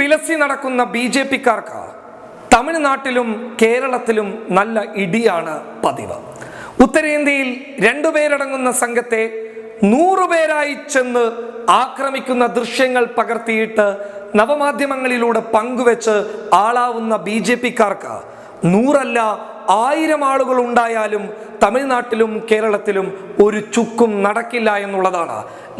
വിലസി നടക്കുന്ന B J പിക്കാർക്ക് തമിഴ്നാട്ടിലും കേരളത്തിലും നല്ല ഇടിയാണ് പതിവ്. ഉത്തരേന്ത്യയിൽ രണ്ടുപേരടങ്ങുന്ന സംഘത്തെ നൂറുപേരായി ചെന്ന് ആക്രമിക്കുന്ന ദൃശ്യങ്ങൾ പകർത്തിയിട്ട് നവമാധ്യമങ്ങളിലൂടെ പങ്കുവെച്ച് ആളാവുന്ന ബി ജെ പിക്കാർക്ക് നൂറല്ല ആയിരം ആളുകൾ ഉണ്ടായാലും തമിഴ്നാട്ടിലും കേരളത്തിലും ഒരു ചുക്കും നടക്കില്ല എന്നുള്ളതാണ്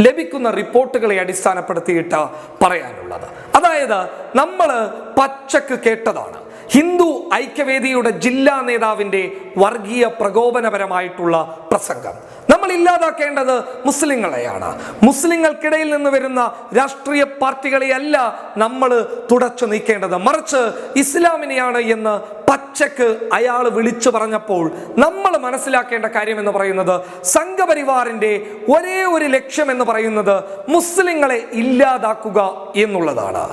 ലഭിക്കുന്ന റിപ്പോർട്ടുകളെ അടിസ്ഥാനപ്പെടുത്തിയിട്ട് പറയാനുള്ളത്. അതായത് നമ്മൾ പച്ചക്ക് കേട്ടതാണ്. ഹിന്ദു ഐക്യവേദിയുടെ ജില്ലാ നേതാവിന്റെ വർഗീയ പ്രകോപനപരമായിട്ടുള്ള പ്രസംഗം. നമ്മൾ ഇല്ലാതാക്കേണ്ടത് മുസ്ലിങ്ങളെയാണ്. മുസ്ലിങ്ങൾക്കിടയിൽ നിന്ന് വരുന്ന രാഷ്ട്രീയ പാർട്ടികളെയല്ല നമ്മൾ തുടച്ചു നീക്കേണ്ടത്. മറിച്ച് ഇസ്ലാമിനെയാണ് എന്ന് പച്ചക്ക് അയാൾ വിളിച്ചു പറഞ്ഞപ്പോൾ നമ്മൾ മനസ്സിലാക്കേണ്ട കാര്യം എന്ന് പറയുന്നത് സംഘപരിവാറിന്റെ ഒരേ ഒരു ലക്ഷ്യം എന്ന് പറയുന്നത് മുസ്ലിങ്ങളെ ഇല്ലാതാക്കുക എന്നുള്ളതാണ്.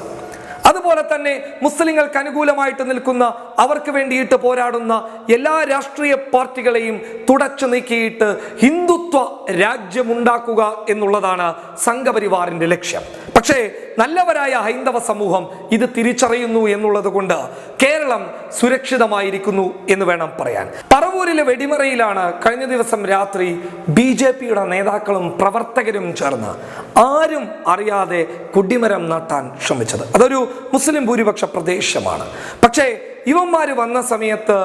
അതുപോലെ തന്നെ മുസ്ലിങ്ങൾക്ക് അനുകൂലമായിട്ട് നിൽക്കുന്ന അവർക്ക് വേണ്ടിയിട്ട് പോരാടുന്ന എല്ലാ രാഷ്ട്രീയ പാർട്ടികളെയും തുടച്ചു നീക്കിയിട്ട് ഹിന്ദുത്വ രാജ്യമുണ്ടാക്കുക എന്നുള്ളതാണ് സംഘപരിവാറിന്റെ ലക്ഷ്യം. പക്ഷേ നല്ലവരായ ഹൈന്ദവ സമൂഹം ഇത് തിരിച്ചറിയുന്നു എന്നുള്ളത് കൊണ്ട് കേരളം സുരക്ഷിതമായിരിക്കുന്നു എന്ന് വേണം പറയാൻ. പറവൂരിലെ വെടിമറയിലാണ് കഴിഞ്ഞ ദിവസം രാത്രി ബി ജെ പിയുടെ നേതാക്കളും പ്രവർത്തകരും ചേർന്ന് ആരും അറിയാതെ കുടിമരം നട്ടാൻ ശ്രമിച്ചത്. അതൊരു മുസ്ലിം ഭൂരിപക്ഷ പ്രദേശമാണ്. പക്ഷേ ഇവന്മാർ വന്ന സമയത്ത്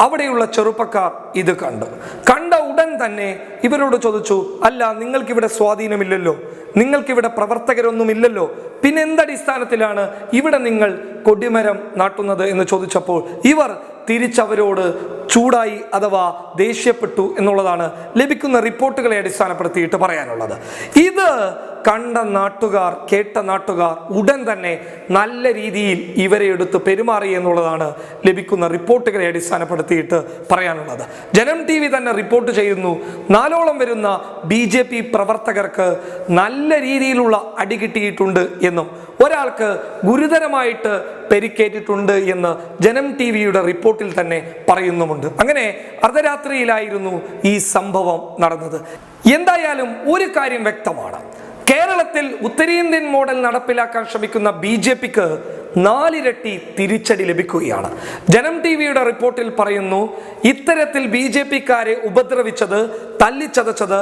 അവിടെയുള്ള ചെറുപ്പക്കാർ ഇത് കണ്ടു. കണ്ട ഉടൻ തന്നെ ഇവരോട് ചോദിച്ചു അല്ല നിങ്ങൾക്കിവിടെ സ്വാധീനമില്ലല്ലോ. നിങ്ങൾക്കിവിടെ പ്രവർത്തകരൊന്നുമില്ലല്ലോ. പിന്നെ എന്തടിസ്ഥാനത്തിലാണ് ഇവിടെ നിങ്ങൾ കൊടിമരം നാട്ടുന്നത്? എന്ന് ചോദിച്ചപ്പോൾ ഇവർ തിരിച്ചവരോട് ചൂടായി അഥവാ ദേഷ്യപ്പെട്ടു എന്നുള്ളതാണ് ലഭിക്കുന്ന റിപ്പോർട്ടുകളെ അടിസ്ഥാനപ്പെടുത്തിയിട്ട് പറയാനുള്ളത്. ഇത് കണ്ട നാട്ടുകാർ കേട്ട നാട്ടുകാർ ഉടൻ തന്നെ നല്ല രീതിയിൽ ഇവരെ എടുത്ത് പെരുമാറി എന്നുള്ളതാണ് ലഭിക്കുന്ന റിപ്പോർട്ടുകളെ അടിസ്ഥാനപ്പെടുത്തിയിട്ട് പറയാനുള്ളത്. ജനം ടി വി തന്നെ റിപ്പോർട്ട് ചെയ്യുന്നു നാലോളം വരുന്ന ബി ജെ പി പ്രവർത്തകർക്ക് നല്ല രീതിയിലുള്ള അടി കിട്ടിയിട്ടുണ്ട് എന്നും ഒരാൾക്ക് ഗുരുതരമായിട്ട് പരിക്കേറ്റിട്ടുണ്ട് എന്ന് ജനം ടി വിയുടെ റിപ്പോർട്ടിൽ തന്നെ പറയുന്നുമുണ്ട്. അങ്ങനെ അർദ്ധരാത്രിയിലായിരുന്നു ഈ സംഭവം നടന്നത്. എന്തായാലും ഒരു കാര്യം വ്യക്തമാണ്. കേരളത്തിൽ ഉത്തരേന്ത്യൻ മോഡൽ നടപ്പിലാക്കാൻ ശ്രമിക്കുന്ന ബി ജെ പിക്ക് നാലിരട്ടി തിരിച്ചടി ലഭിക്കുകയാണ്. ജനം ടി വിയുടെ റിപ്പോർട്ടിൽ പറയുന്നു ഇത്തരത്തിൽ ബി ജെ പിക്കാരെ ഉപദ്രവിച്ചത് തല്ലിച്ചതച്ചത്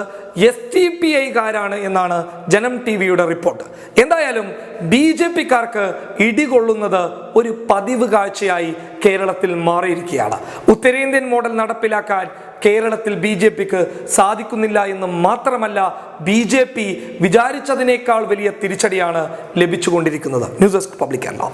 എസ് ടി പി ഐക്കാരാണ് എന്നാണ് ജനം ടി വിയുടെ റിപ്പോർട്ട്. എന്തായാലും ബി ജെ പിക്കാർക്ക് ഇടികൊള്ളുന്നത് ഒരു പതിവ് കാഴ്ചയായി കേരളത്തിൽ മാറിയിരിക്കുകയാണ്. ഉത്തരേന്ത്യൻ മോഡൽ നടപ്പിലാക്കാൻ കേരളത്തിൽ ബി ജെ പിക്ക് സാധിക്കുന്നില്ല എന്ന് മാത്രമല്ല ബി ജെ പി വിചാരിച്ചതിനേക്കാൾ വലിയ തിരിച്ചടിയാണ് ലഭിച്ചുകൊണ്ടിരിക്കുന്നത്. News desk public Kerala